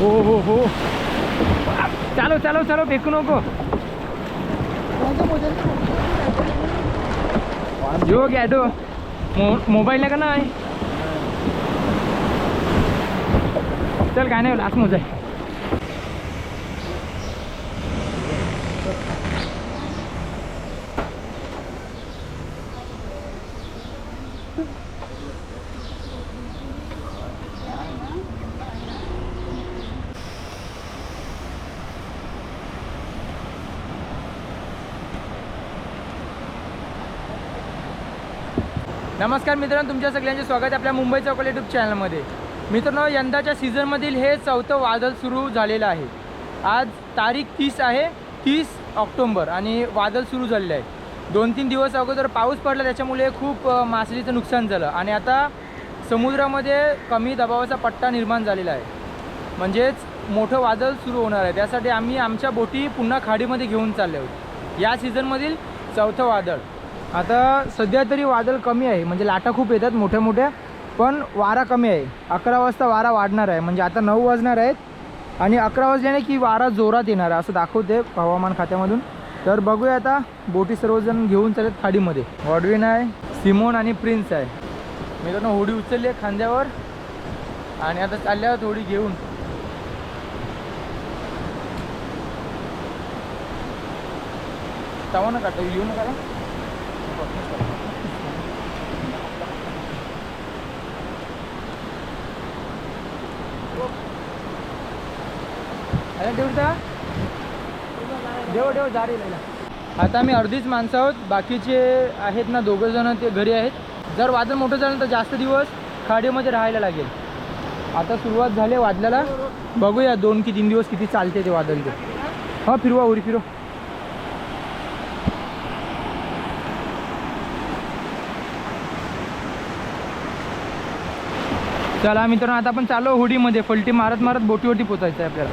हो हो. हो चालो चालो चालो फेकू नको जो गॅडो मो मोबाईल का नाही चल काय नाही लास्ट मोजा आहे नमस्कार मित्रांनो तुमच्या सगळ्यांचे स्वागत आहे आपल्या मुंबई चौकल यूट्यूब चॅनलमध्ये मित्रांनो यंदाच्या सीझनमधील हे चौथं वादळ सुरू झालेलं आहे. आज तारीख तीस आहे तीस ऑक्टोंबर आणि वादळ सुरू झालेलं आहे. दोन तीन दिवस अगोदर पाऊस पडला त्याच्यामुळे खूप मासळीचं नुकसान झालं. आणि आता समुद्रामध्ये कमी दबावाचा पट्टा निर्माण झालेला आहे. म्हणजेच मोठं वादळ सुरू होणार आहे. त्यासाठी आम्ही आमच्या बोटी पुन्हा खाडीमध्ये घेऊन चालले आहोत. या सीझनमधील चौथं वादळ. आता सध्या तरी वादळ कमी आहे म्हणजे लाटा खूप येतात मोठ्या मोठ्या पण वारा कमी आहे. अकरा वाजता वारा वाढणार आहे म्हणजे आता नऊ वाजणार आहेत आणि अकरा वाजल्याने की वारा जोरात येणार आहे असं दाखवते हवामान खात्यामधून. तर बघूया आता बोटी सर्वजण घेऊन चालत खाडीमध्ये. वॉडविन आहे सिमोन आणि प्रिन्स आहे. मी त्यांना होडी उचलली आहे खांद्यावर आणि आता चालल्यावर होडी घेऊन. तवा नका येऊ नका अरे देवता. देव देव जारी आता आम्ही अर्धीच माणसं आहोत. बाकीचे आहेत ना दोघं जण ते घरी आहेत. जर वादळ मोठं झालं तर जास्त दिवस खाडीमध्ये राहायला लागेल. आता सुरुवात झाली वादल्याला बघूया दोन की तीन दिवस किती चालते ते वादळ ते. हा फिरवा उरी फिरवा. चला मित्रांनो आता आपण चालू होडीमध्ये. फलटी मारत मारत बोटीवरती पोचायचं आहे आपल्याला.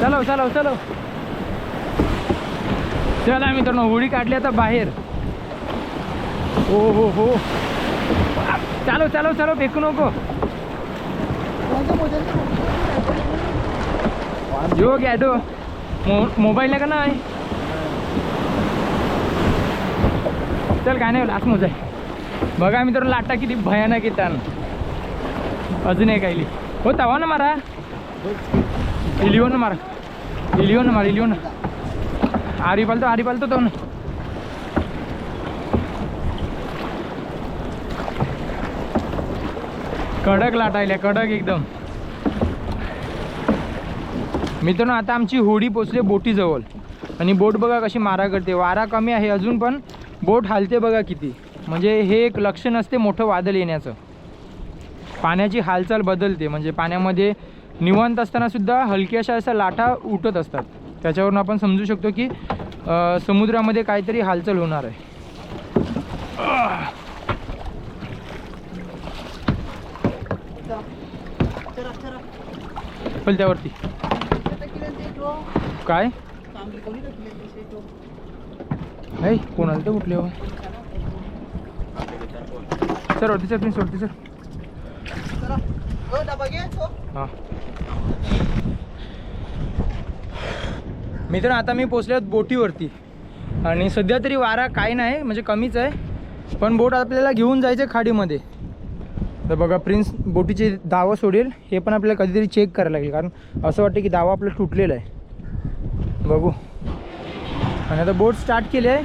चलो चलो चलो. चला मित्रांनो होडी काढली आता बाहेर. हो हो हो. चालो चालो चालो फेकू नको. यो गॅडो. मो मोबाईल का नाही? चल काय नाही लास्ट मोजा आहे बघा मित्रांनो लाटा किती भयानक येतात. अजून एक आईली हो तवा ना मारा. इलिओन हो मारा. इलिओन हो मारा इलिओन हो आरी पालतो आरी पालतो तो ना. कडक लाटायल्या कडक एकदम. मित्रांनो आता आमची होडी पोचली बोटीजवळ. आणि बोट बघा कशी मारा करते. वारा कमी आहे अजून पण बोट हालते बघा किती. म्हणजे हे एक लक्षण नसते मोठं वादळ येण्याचं. पाण्याची हालचाल बदलते. म्हणजे पाण्यामध्ये निवांत असतानासुद्धा हलक्याशा अशा लाटा उठत असतात. त्याच्यावरून आपण समजू शकतो की समुद्रामध्ये काहीतरी हालचाल होणार आहे. पलत्यावरती काय? नाही कोणाला तर उठले हो. सर वरती सर प्लीज वरती सर हां. मित्र आता मी पोचले आहोत बोटीवरती. आणि सध्या तरी वारा काय नाही म्हणजे कमीच आहे. पण बोट आपल्याला घेऊन जायचं आहे खाडीमध्ये. तर बघा प्रिन्स बोटीची दावा सोडेल. हे पण आपल्याला कधीतरी चेक करायला लागेल. कारण असं वाटतं की दावा आपला तुटलेला आहे. बघू. आणि आता बोट स्टार्ट केली आहे.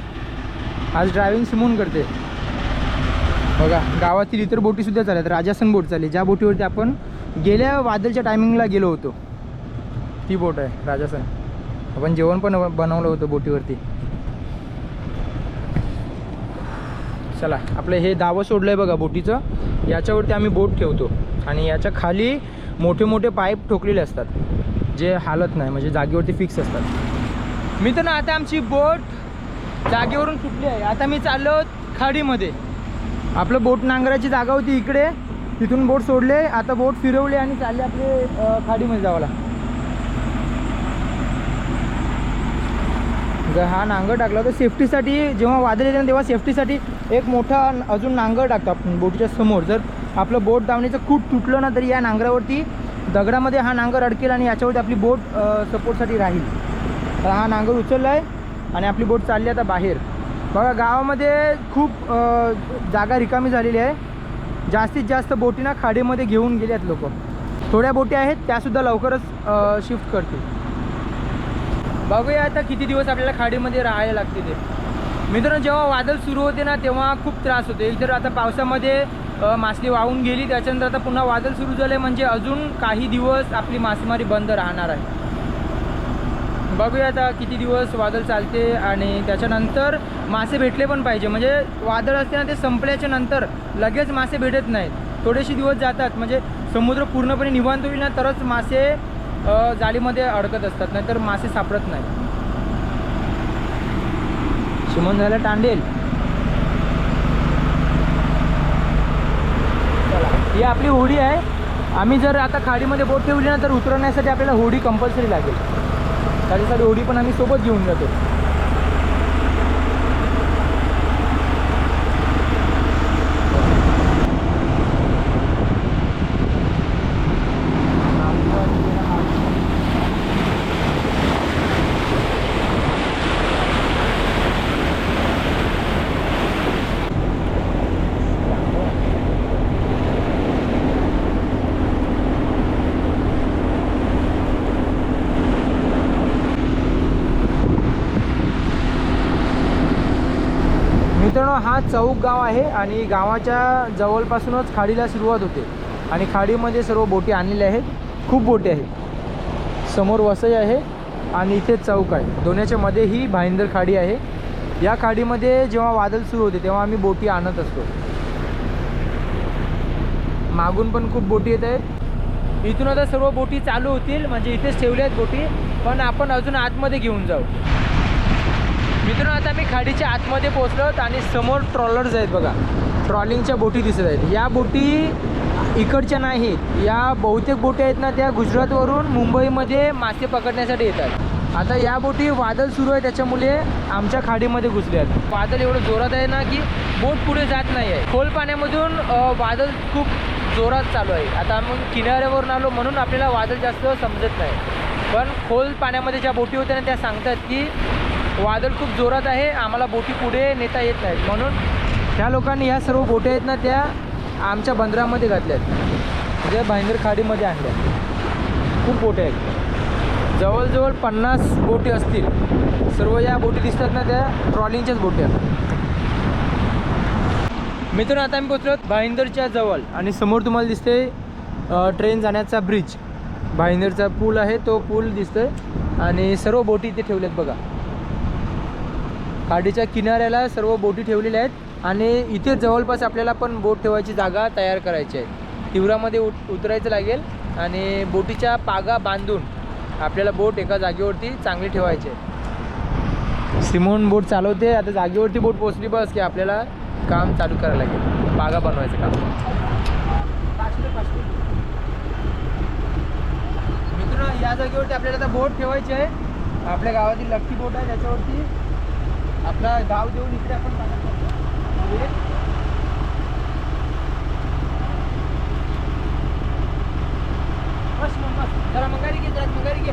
आज ड्रायव्हिंग सिमून करते. बघा गावातील इतर बोटीसुद्धा चालत राजासन बोट चालली ज्या बोटीवरती आपण गेल्या वादळच्या टायमिंगला गेलो होतो. ती बोट आहे राजासन. आपण जेवण पण बनवलं होतं बोटीवरती. चला आपलं हे दावं सोडलं आहे बघा बोटीचं. याच्यावरती आम्ही बोट ठेवतो. आणि याच्या खाली मोठे मोठे पाईप ठोकलेले असतात जे हालत नाही म्हणजे जागेवरती फिक्स असतात. मी तर ना आता आमची बोट जागेवरून सुटली आहे. आता मी चाललो खाडीमध्ये. आपलं बोट नांगराची जागा होती इकडे. तिथून बोट सोडले आता बोट फिरवले आणि चालले आपले खाडीमध्ये जावाला जर हा नांगर टाकला तर सेफ्टीसाठी जेव्हा वादळ येते ना तेव्हा सेफ्टीसाठी एक मोठा अजून नांगर टाकतो आपण बोटीच्या समोर. जर आपलं बोट दावणीचं खूप तुटलं ना तरी या नांगरावरती दगडामध्ये हा नांगर अडकेल आणि याच्यावरती आपली बोट सपोर्टसाठी राहील. तर हा नांगर उचलला आहे आणि आपली बोट चालली आता बाहेर. बघा गावामध्ये खूप जागा रिकामी झालेली आहे. जास्तीत जास्त बोटी ना खाडीमध्ये घेऊन गेल्यात आहेत लोक. थोड्या बोटी आहेत त्यासुद्धा लवकरच शिफ्ट करतील. बघूया आता किती दिवस आपल्याला खाडीमध्ये राहायला लागते ते. मित्रांनो जेव्हा वादळ सुरू होते ना तेव्हा खूप त्रास होते. इतर आता पावसामध्ये मासली वाहून गेली त्याच्यानंतर आता पुन्हा वादळ सुरू झाले म्हणजे अजून काही दिवस आपली मासेमारी बंद राहणार आहे. बघूया आता किती दिवस वादळ चालते आणि त्याच्यानंतर मासे भेटले पण पाहिजे. म्हणजे वादळ असते ना ते संपल्याच्या नंतर लगेच मासे भेटत नाहीत. थोडेसे दिवस जातात. म्हणजे समुद्र पूर्णपणे निवांत होईल ना तरच मासे जाळीमध्ये अडकत असतात. नाहीतर मासे सापडत नाही शिमन झालं टांडेल चला ही आपली होडी आहे. आम्ही जर आता खाडीमध्ये बोट ठेवली ना तर उतरवण्यासाठी आपल्याला होडी कंपल्सरी लागेल. त्याच्यासाठी होडी पण आम्ही सोबत घेऊन जातो मित्रांनो हा चौक गाव आहे आणि गावाच्या जवळपासूनच खाडीला सुरुवात होते. आणि खाडीमध्ये सर्व बोटी आणलेल्या आहेत. खूप बोटी आहेत. समोर वसई आहे आणि इथे चौक आहे. दोन्याच्या मध्ये ही भाईंदर खाडी आहे. या खाडीमध्ये जेव्हा वादळ सुरू होते तेव्हा आम्ही बोटी आणत असतो. मागून पण खूप बोटी येत आहेत. इथून आता सर्व बोटी चालू होतील. म्हणजे इथेच ठेवल्या आहेत बोटी. पण आपण अजून आतमध्ये घेऊन जाऊ. मित्रांनो आता मी खाडीच्या आतमध्ये पोहोचलो आणि समोर ट्रॉलर्स आहेत बघा. ट्रॉलिंगच्या बोटी दिसत आहेत. या बोटी इकडच्या नाहीत या बहुतेक बोटी आहेत ना त्या गुजरातवरून मुंबईमध्ये मासे पकडण्यासाठी येतात. आता या बोटी वादळ सुरू आहे त्याच्यामुळे आमच्या खाडीमध्ये घुसले आहेत. वादळ एवढं जोरात आहे ना की बोट पुढे जात नाही आहे. खोल पाण्यामधून वादळ खूप जोरात चालू आहे. आता आम्ही किनाऱ्यावरून आलो म्हणून आपल्याला वादळ जास्त समजत नाही. पण खोल पाण्यामध्ये ज्या बोटी होत्या ना त्या सांगतात की वादळ खूप जोरात आहे. आम्हाला बोटी पुढे नेता येत नाहीत. म्हणून त्या लोकांनी ह्या सर्व बोटी आहेत ना त्या आमच्या बंदरामध्ये घातल्यात. म्हणजे ज्या भाईंदर खाडीमध्ये आणल्या खूप बोट्या आहेत. जवळजवळ पन्नास बोटी असतील. सर्व या बोटी दिसतात ना त्या ट्रॉलिंगच्याच बोट्या मित्रांनो आता आम्ही पोचलो भाईंदरच्या जवळ. आणि समोर तुम्हाला दिसते ट्रेन जाण्याचा ब्रिज. भाईंदरचा पूल आहे तो पूल दिसतोय. आणि सर्व बोटी इथे ठेवल्यात बघा. खाडीच्या किनाऱ्याला सर्व बोटी ठेवलेल्या आहेत आणि इथे जवळपास आपल्याला पण बोट ठेवायची जागा तयार करायची आहे. तिवरामध्ये उत उतरायचं लागेल आणि बोटीच्या पागा बांधून आपल्याला बोट एका जागेवरती चांगली ठेवायची आहे. सिमोन बोट चालवते आता जागेवरती बोट पोचली बस की आपल्याला काम चालू करायला लागेल. पागा बनवायचं काम. मित्र या जागेवरती आपल्याला आता बोट ठेवायची आहे. आपल्या गावातील लक्की बोट आहे त्याच्यावरती आपला गाव देऊन इकडे आपण पाण्यात टाकतो. पुढे. बस मग बस जरा मंगारी घे जरा मंगारी घे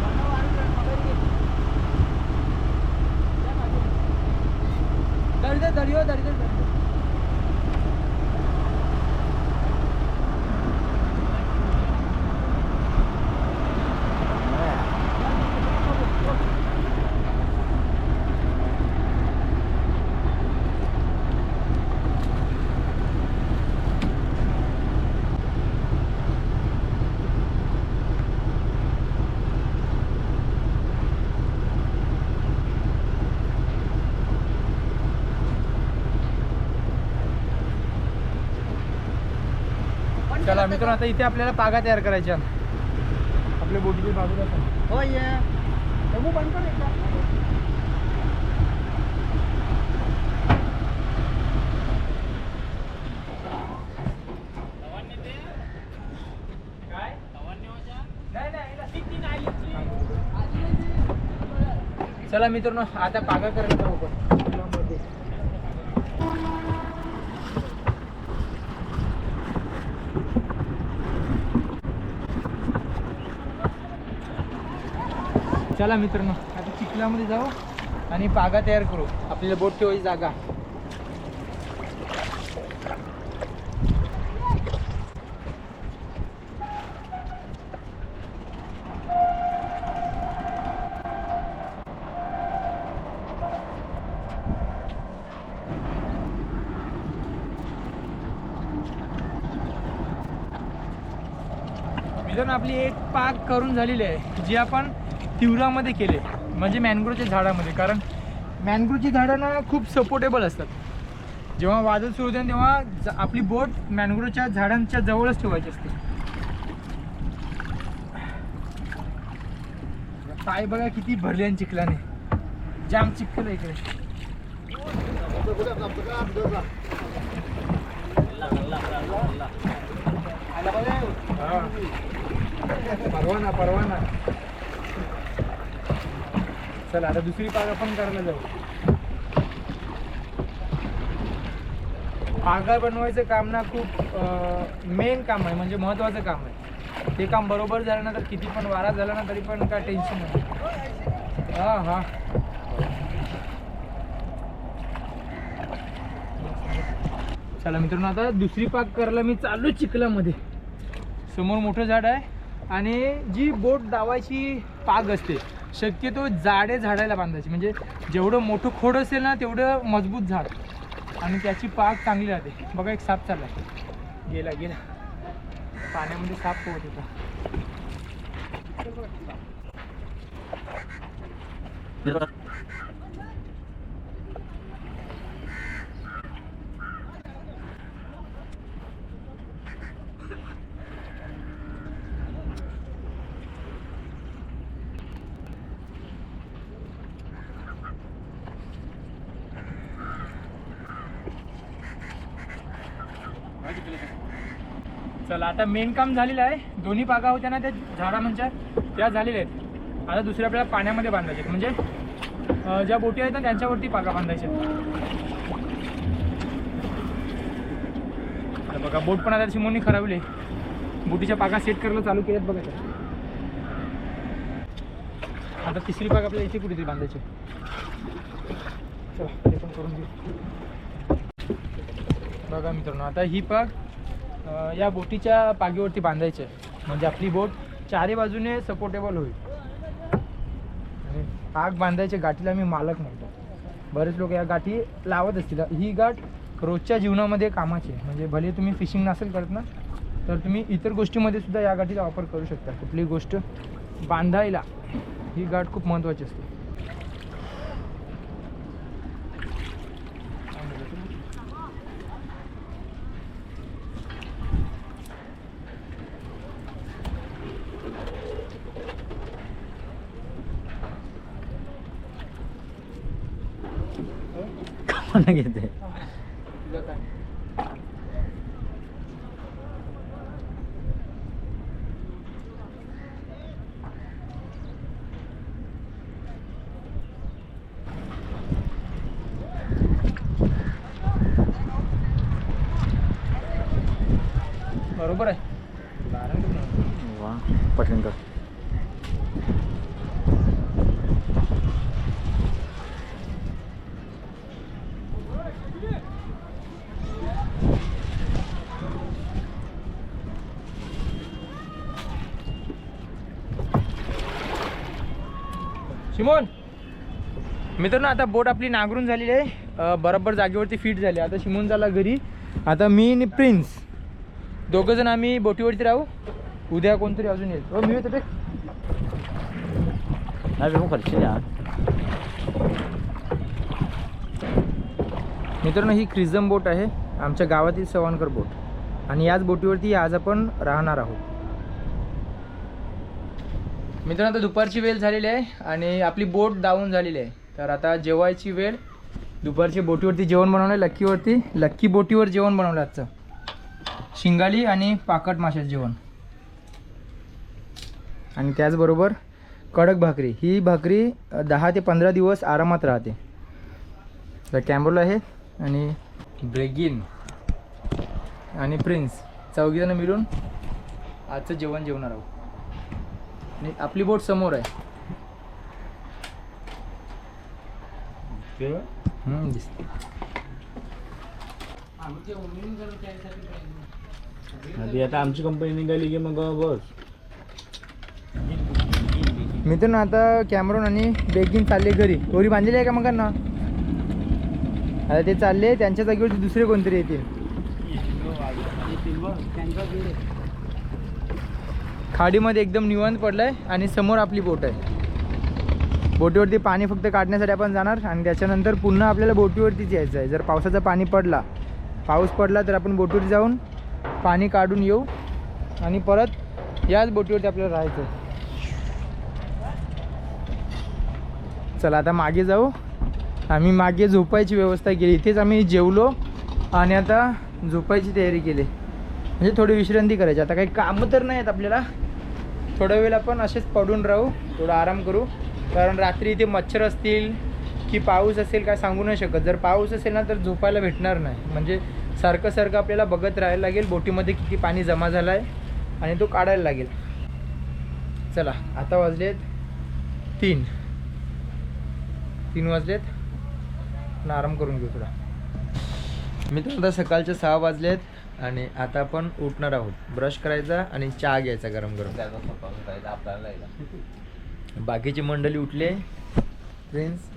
वरनं वाढून जरा मंगारी घे. या मागे. दरी दे, दरी हो, दरी दे, दरी दे. चला मित्रांनो आता इथे आपल्याला पागा तयार करायच्या. आपल्या बोटीची बाजूला हो ये. बंद कर. चला मित्रांनो आता पागा करायला जाऊ आपण. चला मित्रांनो आता चिखलामध्ये जाऊ आणि पागा तयार करू. आपल्याला बोट ठेवायची जागा. मित्रांनो आपली एक पाक करून झालेली आहे जी आपण तिवरामध्ये केले. म्हणजे मॅनग्रोवच्या झाडामध्ये कारण मॅनग्रोवची झाडं ना खूप सपोर्टेबल असतात. जेव्हा वादळ सुरू होते तेव्हा आपली बोट मॅनग्रोवच्या झाडांच्या जवळच ठेवायची असते. पाय बघा किती भरले आणि चिखलाने. जाम चिखल इकडे. परवाना परवाना चला आता दुसरी पागा पण करायला जाऊ. पागा बनवायचं काम ना खूप मेन काम आहे म्हणजे महत्वाचं काम आहे. ते काम बरोबर झालं ना तर किती पण वारा झाला ना तरी पण काय टेन्शन नाही. हा हा. चला मित्रांनो आता दुसरी पाक करायला मी चालू चिखलामध्ये. समोर मोठं झाड आहे आणि जी बोट दावायची पाग असते शक्यतो जाडे झाडायला बांधायची. म्हणजे जेवढं मोठं खोड असेल ना तेवढं मजबूत झाड. आणि त्याची पाक चांगली राहते. बघा एक साप चालला गेला गेला. पाण्यामध्ये साप पोहत होता चला आता मेन काम झालेलं आहे. दोन्ही पागा होत्या ना त्या झाडा म्हणजे त्या झालेल्या आहेत. आता दुसऱ्या आपल्याला पाण्यामध्ये बांधायचे आहेत. म्हणजे ज्या बोटी आहेत ना त्यांच्यावरती पागा बांधायच्या आता बघा बोट पण आता शिमोनी खरावली बोटीच्या पागा सेट करायला चालू केल्यात बघा आता तिसरी पाग आपल्याला इथे कुठेतरी बांधायची चला ते पण करून घेऊ. बघा मित्रांनो आता ही पाग या बोटीच्या पागेवरती बांधायची. आहे म्हणजे आपली बोट चारी बाजूने सपोर्टेबल होईल. आणि पाग बांधायच्या गाठीला मी मालक म्हणतो. बरेच लोक या गाठी लावत असतील. ही गाठ रोजच्या जीवनामध्ये कामाची आहे. म्हणजे भले तुम्ही फिशिंग नसेल करत ना तर तुम्ही इतर गोष्टीमध्ये सुद्धा या गाठीचा वापर करू शकता. कुठली गोष्ट बांधायला ही गाठ खूप महत्त्वाची असते. कोणा घेते तुझं काय बरोबर आहे बारा मिनिटं. वा पटकन कर शिमोन मित्रांनो आता बोट आपली नांगरून झालेली आहे. बरोबर जागेवरती फिट झाली आता शिमोन झाला घरी. आता मी आणि प्रिन्स दोघं जण आम्ही बोटीवरती राहू. उद्या कोणतरी अजून येईल. हो मी येतो मग खर्च मित्रांनो ही क्रिझम बोट आहे. आमच्या गावातील सवानकर बोट. आणि याच बोटीवरती आज आपण राहणार आहोत. मित्रांनो आता दुपारची वेळ झालेली आहे आणि आपली बोट डाऊन झालेली आहे. तर आता जेवायची वेळ. दुपारची बोटीवरती जेवण बनवलं आहे लक्कीवरती. लक्की बोटीवर जेवण बनवलं आजचं. शिंगाली आणि पाकट माशाचं जेवण. आणि त्याचबरोबर कडक भाकरी. ही भाकरी दहा ते पंधरा दिवस आरामात राहते. तर कॅम्बोल आहे आणि ब्रेगिन आणि प्रिन्स. चौघीजणं मिळून आजचं जेवण जेवणार आहोत. नाही आपली बोट समोर आहे. आधी आता आमची कंपनी निघाली की मग बस. मी तर ना आता कॅमरॉन आणि बेगिन चालले घरी. दोरी बांधलेली आहे का मग ना आता ते चालले त्यांच्या जागेवरती दुसरे कोणतरी येतील. खाडीमध्ये एकदम निवांत आहे आणि समोर आपली बोट आहे. बोटीवरती पाणी फक्त काढण्यासाठी आपण जाणार आणि त्याच्यानंतर पुन्हा आपल्याला बोटीवरतीच यायचं आहे. जर पावसाचं पाणी पडला पाऊस पडला तर आपण बोटीवर जाऊन पाणी काढून येऊ आणि परत याच बोटीवरती आपल्याला राहायचं आहे. चला आता मागे जाऊ. आम्ही मागे झोपायची व्यवस्था केली. इथेच आम्ही जेवलो आणि आता झोपायची तयारी केली. म्हणजे थोडी विश्रांती करायची. आता काही कामं तर नाही आहेत आपल्याला. थोडा वेळ आपण असेच पडून राहू थोडा आराम करू. कारण रात्री इथे मच्छर असतील की पाऊस असेल काय सांगू नाही शकत. जर पाऊस असेल ना तर झोपायला भेटणार नाही. म्हणजे सारखं सारखं आपल्याला बघत राहायला लागेल बोटीमध्ये किती पाणी जमा झाला आहे आणि तो काढायला लागेल. चला आता वाजलेत तीन. तीन वाजलेत. आराम करून घेऊ थोडा. मित्र आता सकाळचे सहा वाजलेत. आणि आता आपण उठणार आहोत. ब्रश करायचा आणि चहा घ्यायचा गरम गरम. बाकीची मंडळी उठले. फ्रेंड्स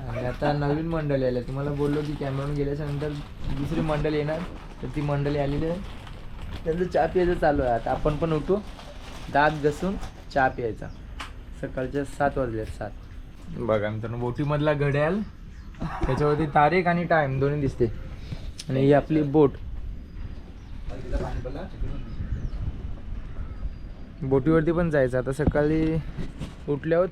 आणि आता नवीन मंडळी आल्या. तुम्हाला बोललो की कॅमेरून गेल्याच्यानंतर दुसरी मंडळी येणार. तर ती मंडळी आलेली आहे. त्यांचं चहा प्यायचं चालू आहे. आता आपण पण उठू. दात घसून चहा प्यायचा. सकाळच्या सात वाजले सात. बघा मित्रांनो बोटीमधला घड्याल. त्याच्यावरती तारीख आणि टाइम दोन्ही दिसते. आणि ही आपली बोट. बोटीवरती पण जायचं. आता सकाळी उठल्यावर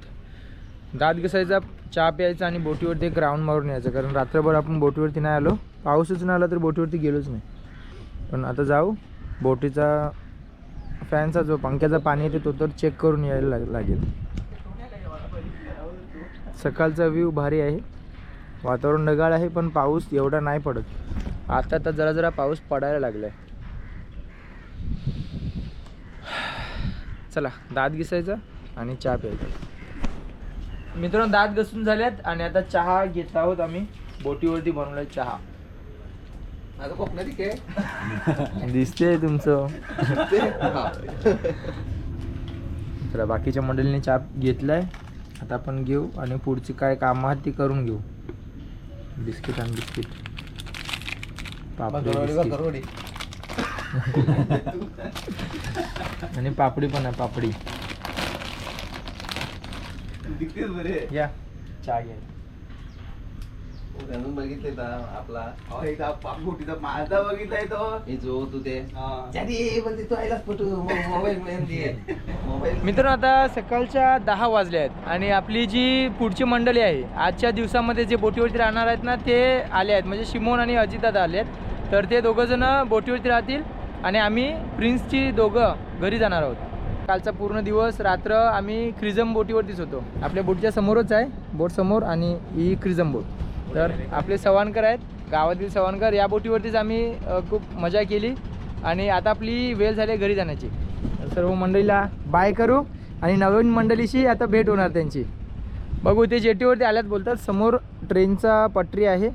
दात घसायचा चहा प्यायचा आणि बोटीवरती एक राऊंड मारून यायचं. कारण रात्रभर आपण बोटीवरती नाही आलो. पाऊसच नाही आला तर बोटीवरती गेलोच नाही. पण आता जाऊ. बोटीचा फॅनचा जो पंख्याचा पाणी येते तो तर चेक करून यायला लाग लागेल. सकाळचा व्ह्यू भारी आहे. वातावरण ढगाळ आहे पण पाऊस एवढा नाही पडत. आता तर जरा जरा पाऊस पडायला लागला आहे चला दात घिसायचा आणि चहा प्यायचा. मित्रांनो दात घसून झाल्यात आणि आता चहा घेत आहोत आम्ही. बोटीवरती बनवलाय चहा. माझं कोकणात काय दिसते तुमचं. चला बाकीच्या मंडळीने चहा घेतलाय. आता आपण घेऊ आणि पुढची काय कामं आहेत ती करून घेऊ. बिस्किट आणि बिस्किट. पापडी. आणि पापडी पण आहे पापडी. या चहा घ्या बघितले आपला. एकदा पापगोटीचा माझा बघितलाय तो. हे जो तू ते. पण तू आयलाच पटू मोबाईल मोबाईल मित्रांनो आता सकाळच्या दहा वाजले आहेत आणि आपली जी पुढची मंडळी आहे आजच्या दिवसामध्ये जे बोटीवरती राहणार आहेत ना ते आले आहेत. म्हणजे शिमोन आणि अजितदादा आले आहेत. तर ते दोघंजणं बोटीवरती राहतील आणि आम्ही प्रिन्सची दोघं घरी जाणार आहोत. कालचा पूर्ण दिवस रात्र आम्ही क्रिझम बोटीवरतीच होतो. आपल्या बोटीच्या समोरच आहे बोट समोर आणि ही क्रिझम बोट. तर आपले सवानकर आहेत गावातील सवानकर या बोटीवरतीच आम्ही खूप मजा केली आणि आता आपली वेळ झाली घरी जाण्याची. सर्व मंडळीला बाय करू आणि नवीन मंडळीशी आता भेट होणार त्यांची. बघू ते जेटीवरती आल्यात बोलतात समोर ट्रेनचा पटरी आहे.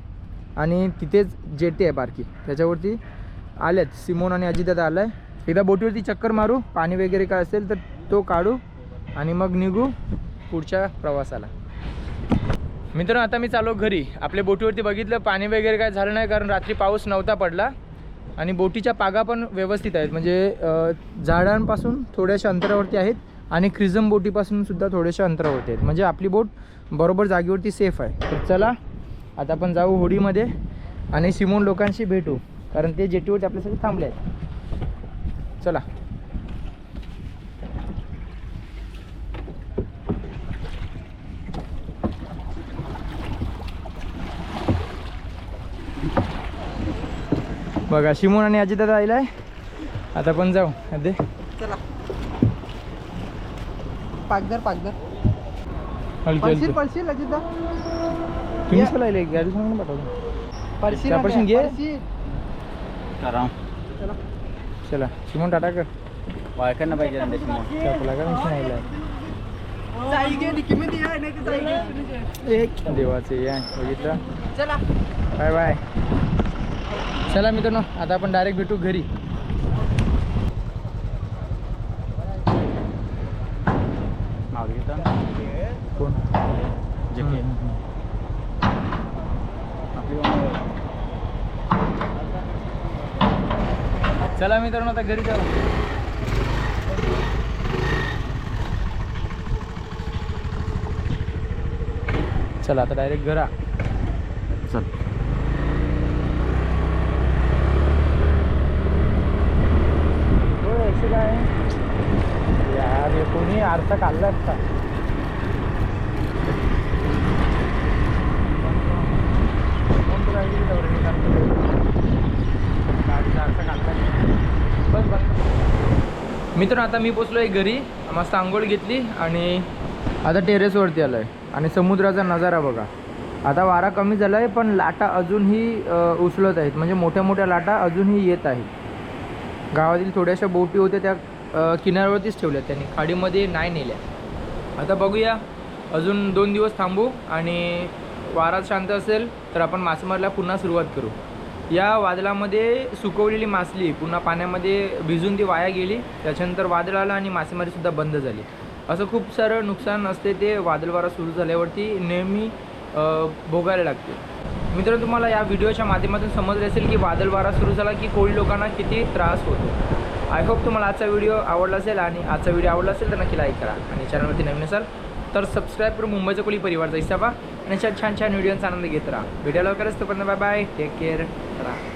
आणि तिथेच जेटी आहे बारकी. त्याच्यावरती आल्यात सिमोन आणि अजित्यात आलं आहे एकदा बोटीवरती चक्कर मारू पाणी वगैरे काय असेल तर तो काढू आणि मग निघू पुढच्या प्रवासाला. मित्रांनो आता मी चालू घरी. आपल्या बोटीवरती बघितलं पाणी वगैरे काय झालं नाही कारण रात्री पाऊस नव्हता पडला. आणि बोटीच्या पागा पण व्यवस्थित आहेत. म्हणजे झाडांपासून थोड्याशा अंतरावरती आहेत आणि क्रिझम बोटीपासून सुद्धा थोड्याशा अंतरावरती आहेत. म्हणजे आपली बोट बरोबर जागेवरती सेफ आहे. तर चला आता आपण जाऊ होडीमध्ये आणि सिमोन लोकांशी भेटू. कारण ते जेटीवरती आपल्यासाठी थांबले आहेत. चला. बघा शिमोन आणि अजितदादा आलेला आहे आता पण जाऊ. अदे. चला. पागदर पागदर पळशील पळशील अजितदा? तुम्ही चला इले गाडी सांग पाठवतो पळशील त्या पळशील घे. करा. चला. चला शिमोन टाटा कर. वाळकांना पाहिजे देवाचे या. बघितलं? चला. Bye bye. चला मित्रांनो आता आपण डायरेक्ट भेटू घरी नाव घेता कोण जके चला मित्रांनो आता घरी जाऊ. चला आता डायरेक्ट घरा. चल. काय? यार हे कोणी आरसा काढला असता. मित्र आता मी पोचलो आहे घरी. मस्त आंघोळ घेतली आणि आता टेरेसवरती आलो आहे आणि समुद्राचा नजारा बघा. आता वारा कमी झाला आहे पण लाटा अजूनही उचलत आहेत. म्हणजे मोठ्या मोठ्या लाटा अजूनही येत आहेत. गावातील थोड्याशा बोटी होत्या त्या किनाऱ्यावरतीच ठेवल्या त्यांनी खाडीमध्ये नाही नेल्या. आता बघूया. अजून दोन दिवस थांबू आणि वारा शांत असेल तर आपण मासेमारीला पुन्हा सुरुवात करू. या वादळामध्ये सुकवलेली मासली पुन्हा पाण्यामध्ये भिजून ती वाया गेली. त्याच्यानंतर वादळ आलं आणि मासेमारीसुद्धा बंद झाली. असं खूप सारं नुकसान असते ते वादळवारा सुरू झाल्यावरती नेहमी भोगायला लागते. मित्र तुम्हाला या व्हिडिओच्या माध्यमातून समजले असेल की वादळवारा सुरू झाला की कोळी लोकांना किती त्रास होतो. आय होप तुम्हाला आजचा व्हिडिओ आवडला असेल आणि आजचा व्हिडिओ आवडला असेल तर नक्की लाईक करा आणि चॅनलवरती नवीन असाल तर सबस्क्राईब करून मुंबईचा कोळी परिवारचा हिस्सा व्हा आणि अशा छान छान व्हिडिओचा आनंद घेत राहा. व्हिडिओ लवकरच. तोपर्यंत बाय बाय टेक केअर राहा.